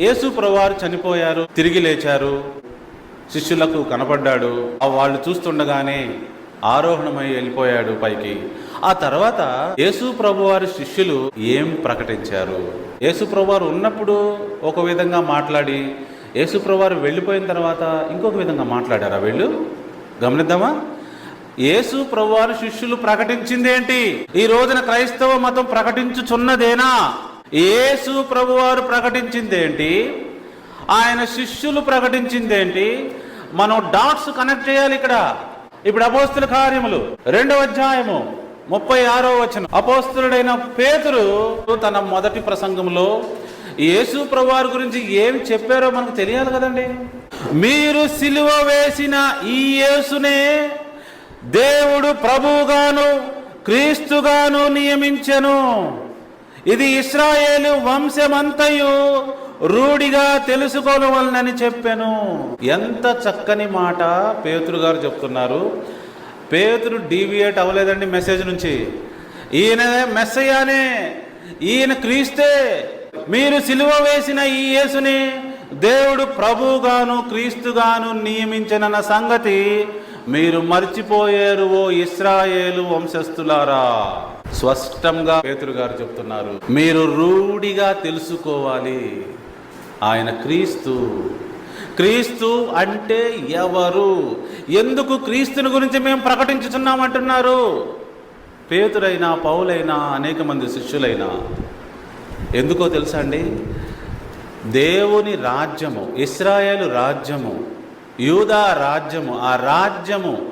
యేసు ప్రవారు చనిపోయారు తిరిగి లేచారు శిష్యులకు కనపడ్డాడు. వాళ్ళు చూస్తుండగానే ఆరోహణమై వెళ్ళిపోయాడు పైకి. ఆ తర్వాత యేసు ప్రభువారి శిష్యులు ఏం ప్రకటించారు? యేసు ప్రభువారు ఉన్నప్పుడు ఒక విధంగా మాట్లాడి యేసు ప్రభువారు వెళ్ళిపోయిన తర్వాత ఇంకొక విధంగా మాట్లాడారా వీళ్ళు? గమనిద్దామా? యేసు ప్రభువారు శిష్యులు ప్రకటించింది ఏంటి ఈ రోజున క్రైస్తవ మతం ప్రకటించుచున్నదేనా? యేసు ప్రభువారు ప్రకటించిందేంటి? ఆయన శిష్యులు ప్రకటించిందేంటి? మనం డాట్స్ కనెక్ట్ చేయాలి ఇక్కడ. ఇప్పుడు అపోస్తుల కార్యములు. రెండవ అధ్యాయము ముప్పై ఆరో వచనం. అపోస్తులుడైన పేతురు తన మొదటి ప్రసంగంలో యేసు ప్రభువారి గురించి ఏం చెప్పారో మనకు తెలియాలి కదండి. మీరు సిలువ వేసిన ఈ యేసునే దేవుడు ప్రభువుగాను క్రీస్తుగాను నియమించను. ఇది ఇస్రాయేలు వంశమంతయు రూఢిగా తెలుసుకోవాలని చెప్పాను. ఎంత చక్కని మాట పేతురు గారు చెప్తున్నారు. పేతురు డీవియేట్ అవ్వలేదండి మెసేజ్ నుంచి. ఈయన మెస్సయ్యానే ఈయన క్రీస్తే మీరు సిలువ వేసిన ఈ యేసుని దేవుడు ప్రభుగాను క్రీస్తుగాను నియమించనన్న సంగతి మీరు మర్చిపోయారు ఓ ఇస్రాయేలు వంశస్థులారా. స్పష్టంగా పేతురు గారు చెప్తున్నారు. మీరు రూఢిగా తెలుసుకోవాలి. ఆయన క్రీస్తు. క్రీస్తు అంటే ఎవరు? ఎందుకు క్రీస్తుని గురించి మేము ప్రకటించుతున్నామంటున్నారు పేతురైనా పౌలైనా అనేక మంది శిష్యులైనా. ఎందుకో తెలుసా అండి? దేవుని రాజ్యము ఇస్రాయేలు రాజ్యము యూదా రాజ్యము ఆ రాజ్యము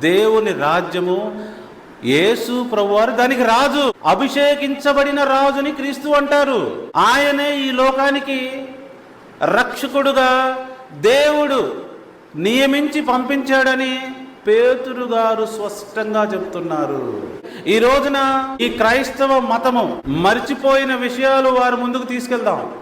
దేవుని రాజ్యము యేసు ప్రభువారు దానికి రాజు. అభిషేకించబడిన రాజుని క్రీస్తు అంటారు. ఆయనే ఈ లోకానికి రక్షకుడుగా దేవుడు నియమించి పంపించాడని పేతురు గారు స్పష్టంగా చెప్తున్నారు. ఈ రోజున ఈ క్రైస్తవ మతము మర్చిపోయిన విషయాలు వారి ముందుకు తీసుకెళ్దాం.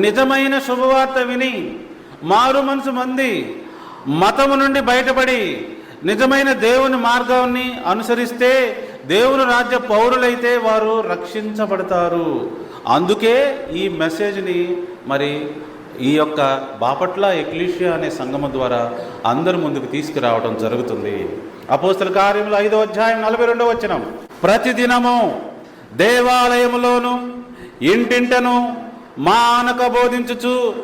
నిజమైన శుభవార్త విని మారు మనసు మంది మతము నుండి బయటపడి నిజమైన దేవుని మార్గాన్ని అనుసరిస్తే దేవుని రాజ్య పౌరులైతే వారు రక్షించబడతారు. అందుకే ఈ మెసేజ్ని మరి ఈ యొక్క బాపట్ల ఎక్లీషియా అనే సంగమం ద్వారా అందరి ముందుకు తీసుకురావడం జరుగుతుంది. అపోస్తల కార్యములు ఐదో అధ్యాయం నలభై రెండో వచ్చినం ప్రతిదినము దేవాలయములోను ఇంటింటను మానక బోధించుచు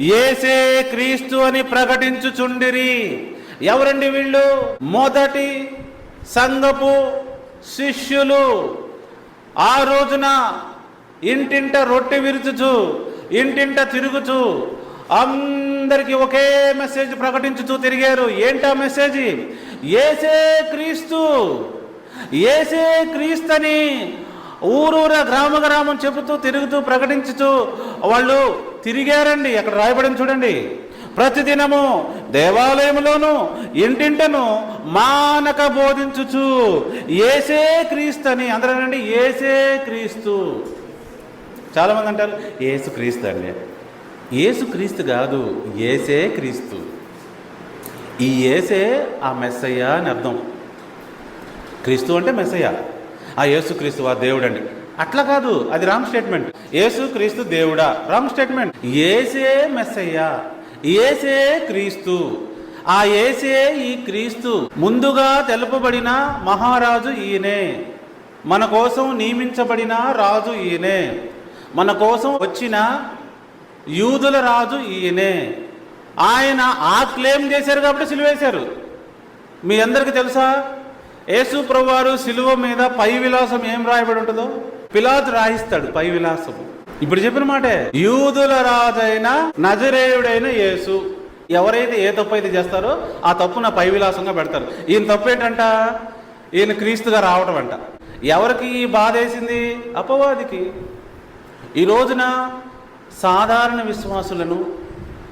ఏసే క్రీస్తు అని ప్రకటించుచుండిరి. ఎవరండి వీళ్ళు? మొదటి సంఘపు శిష్యులు. ఆ రోజున ఇంటింట రొట్టె విరుచుచు ఇంటింట తిరుగుచు అందరికీ ఒకే మెసేజ్ ప్రకటించుతూ తిరిగారు. ఏంటా మెసేజ్? ఏసే క్రీస్తు ఏసే క్రీస్తని ఊరూర గ్రామ గ్రామం చెబుతూ తిరుగుతూ ప్రకటించుతూ వాళ్ళు తిరిగారండి. అక్కడ రాయబడింది చూడండి. ప్రతిదినము దేవాలయంలోను ఇంటింటను మానక బోధించుచు ఏసే క్రీస్తు అని అందరూ ఏసే క్రీస్తు. చాలామంది అంటారు ఏసు క్రీస్తు అండి. ఏసు క్రీస్తు కాదు ఏసే క్రీస్తు. ఈ ఏసే ఆ మెస్సయ్య అని అర్థం. క్రీస్తు అంటే మెస్సయ్య. ఆ యేసు క్రీస్తు ఆ దేవుడు అండి. అట్లా కాదు అది రాంగ్ స్టేట్మెంట్. యేసు క్రీస్తు దేవుడా? Wrong statement. ఏసే మెస్సయ్య. ఏసే క్రీస్తు. ఆ ఏసే ఈ క్రీస్తు. ముందుగా తెలుపబడిన మహారాజు ఈయనే. మన కోసం నియమించబడిన రాజు ఈయనే. మన కోసం వచ్చిన యూదుల రాజు ఈయనే. ఆయన ఆ క్లెయిమ్ చేశారు కాబట్టి సిలువేశారు మీ అందరికీ తెలుసా? యేసు ప్రభువారు సిలువ మీద పై విలాసం ఏం రాయబడి ఉంటుందో? పిలాతు రాయిస్తాడు పై విలాసం ఇప్పుడు చెప్పిన మాటే. యూదుల రాజైన నజరేయుడైన యేసు. ఎవరైతే ఏ తప్పు అయితే చేస్తారో ఆ తప్పున పై విలాసంగా పెడతారు. ఈయన తప్పు ఏంటంట? ఈయన క్రీస్తుగా రావటం అంట. ఎవరికి ఈ బాధ వేసింది? అపవాదికి. ఈ రోజున సాధారణ విశ్వాసులను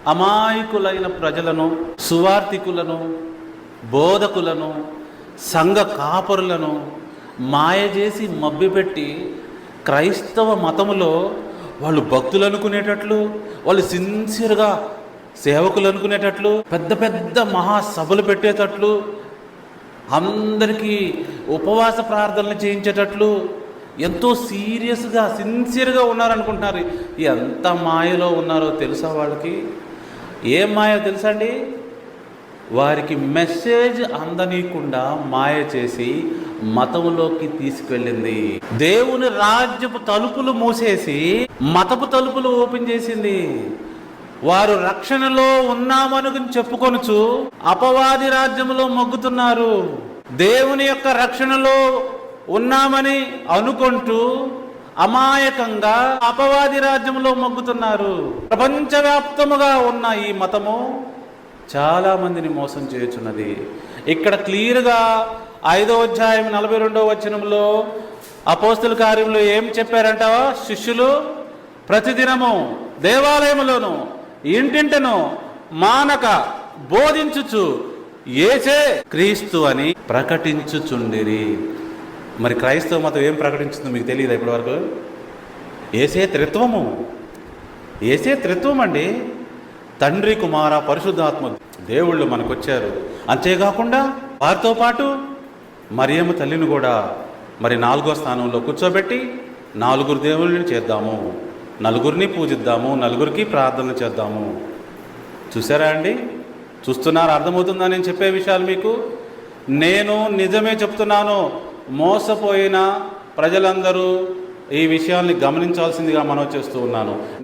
అమాయకులైన ప్రజలను సువార్థికులను బోధకులను సంఘ కాపరులను మాయ చేసి మబ్బిపెట్టి క్రైస్తవ మతములో వాళ్ళు భక్తులు అనుకునేటట్లు వాళ్ళు సిన్సియర్గా సేవకులు అనుకునేటట్లు పెద్ద పెద్ద మహాసభలు పెట్టేటట్లు అందరికీ ఉపవాస ప్రార్థనలు చేయించేటట్లు ఎంతో సీరియస్గా సిన్సియర్గా ఉన్నారనుకుంటున్నారు. ఎంత మాయలో ఉన్నారో తెలుసా వాళ్ళకి? ఏం మాయ తెలుసా అండి? వారికి మెసేజ్ అందనీయకుండా మాయ చేసి మతంలోకి తీసుకెళ్ళింది. దేవుని రాజ్యపు తలుపులు మూసేసి మతపు తలుపులు ఓపెన్ చేసింది. వారు రక్షణలో ఉన్నామని చెప్పుకొనుచు అపవాది రాజ్యంలో మొగ్గుతున్నారు. దేవుని యొక్క రక్షణలో ఉన్నామని అనుకుంటూ అమాయకంగా అపవాది రాజ్యంలో మొగ్గుతున్నారు. ప్రపంచవ్యాప్తముగా ఉన్న ఈ మతము చాలా మందిని మోసం చేయుచున్నది. ఇక్కడ క్లియర్గా ఐదో అధ్యాయం నలభై రెండో వచనంలో అపోస్తుల కార్యంలో ఏం చెప్పారంట శిష్యులు ప్రతిదినము దేవాలయములోను ఇంటింటను మానక బోధించుచు ఏసే క్రీస్తు అని ప్రకటించుచుండిరి. మరి క్రైస్తవ మతం ఏం ప్రకటించిందో మీకు తెలియదు ఇప్పటివరకు? ఏసే త్రిత్వము. ఏసే త్రిత్వం అండి తండ్రి కుమార పరిశుద్ధాత్మ దేవుళ్ళు మనకొచ్చారు. అంతేకాకుండా వారితో పాటు మరియమ్మ తల్లిని కూడా మరి నాలుగో స్థానంలో కూర్చోబెట్టి నాలుగురు దేవుళ్ళని చేద్దాము నలుగురిని పూజిద్దాము నలుగురికి ప్రార్థన చేద్దాము. చూసారా అండి? చూస్తున్నారు అర్థమవుతుందా నేను చెప్పే విషయాలు మీకు? నేను నిజమే చెప్తున్నాను మోసపోయిన ప్రజలందరూ ఈ విషయాల్ని గమనించాల్సిందిగా మనం చేస్తూ ఉన్నాను.